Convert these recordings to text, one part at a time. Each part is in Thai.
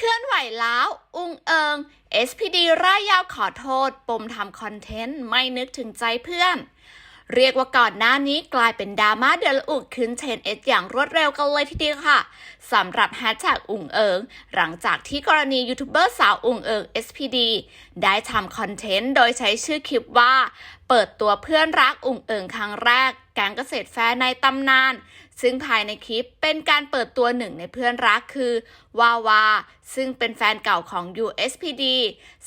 เคลื่อนไหวแล้วอุงเอิง SPD ร่ายยาวขอโทษ ปมทำคอนเทนต์ ไม่นึกถึงใจเพื่อน เรียกว่าก่อนหน้านี้กลายเป็นดราม่าเดือดอุกขึ้นเทรนเอสอย่างรวดเร็วกันเลยทีเดียวค่ะสำหรับแฮชแท็กอุงเอิง หลังจากที่กรณียูทูบเบอร์สาวอุงเอิง SPD ได้ทำคอนเทนต์โดยใช้ชื่อคลิปว่า เปิดตัวเพื่อนรักอุงเอิงครั้งแรกแก๊งเกษตรแฟร์ในตำนาน ซึ่งภายในคลิปเป็นการเปิดตัวหนึ่งในเพื่อนรักคือวาวาซึ่งเป็นแฟนเก่าของ USPD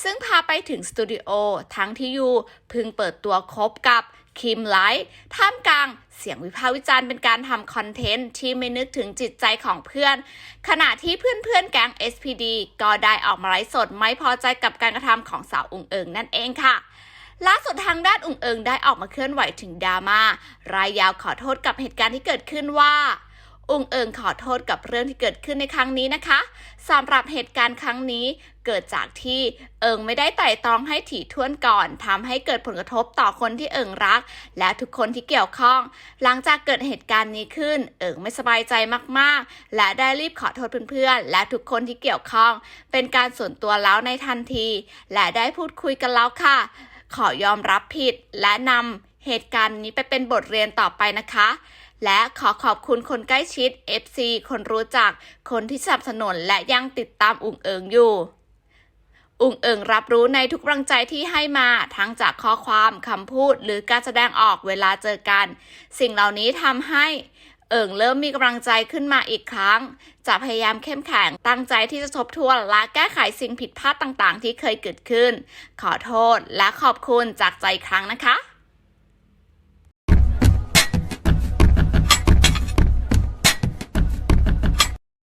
ซึ่งพาไปถึงสตูดิโอทั้งที่ยูเพิ่งเปิดตัวคบกับคิมไลท์ท่ามกลางเสียงวิพากษ์วิจารณ์เป็นการทำคอนเทนต์ที่ไม่นึกถึงจิตใจของเพื่อน ขณะที่เพื่อนๆ แก๊ง SPD ก็ได้ออกมาไลฟ์สดไม่พอใจกับการกระทำของสาวอุงเอิงนั่นเองค่ะ ล่าสุดทางด้านอุงเอิงได้ออกมาเคลื่อนไหวถึงดราม่ารายยาวขอโทษกับเหตุการณ์ที่เกิดขึ้นว่า อุงเอิงขอโทษกับเรื่องที่เกิดขึ้นในครั้งนี้นะคะสำหรับเหตุการณ์ครั้งนี้เกิดจากที่เอิงไม่ได้ไต่ตองให้ถี่ถ้วนก่อนทำให้เกิดผลกระทบต่อคนที่เอิงรัก และทุกคนที่เกี่ยวข้อง หลังจากเกิดเหตุการณ์นี้ขึ้น เอิงไม่สบายใจมากๆ และได้รีบขอโทษเพื่อนๆ และทุกคนที่เกี่ยวข้อง เป็นการส่วนตัวแล้วในทันที และได้พูดคุยกันแล้วค่ะ ขอยอมรับผิดและนำเหตุการณ์นี้ไปเป็นบทเรียนต่อไปนะคะ และขอขอบคุณคนใกล้ชิด FC คนรู้จัก คนที่สนับสนุนและยังติดตามอุงเอิงอยู่อุงเอิงรับรู้ในทุกกำลังใจที่ให้มาทั้งจากข้อความคำพูดหรือการแสดงออกเวลาเจอกัน สิ่งเหล่านี้ทำให้ เอิงเริ่มมีกำลังใจขึ้นมาอีกครั้ง จะพยายามเข้มแข็งตั้งใจที่จะทบทวนและแก้ไขสิ่งผิดพลาดต่างๆ ที่เคยเกิดขึ้น ขอโทษและขอบคุณจากใจครั้งนะคะ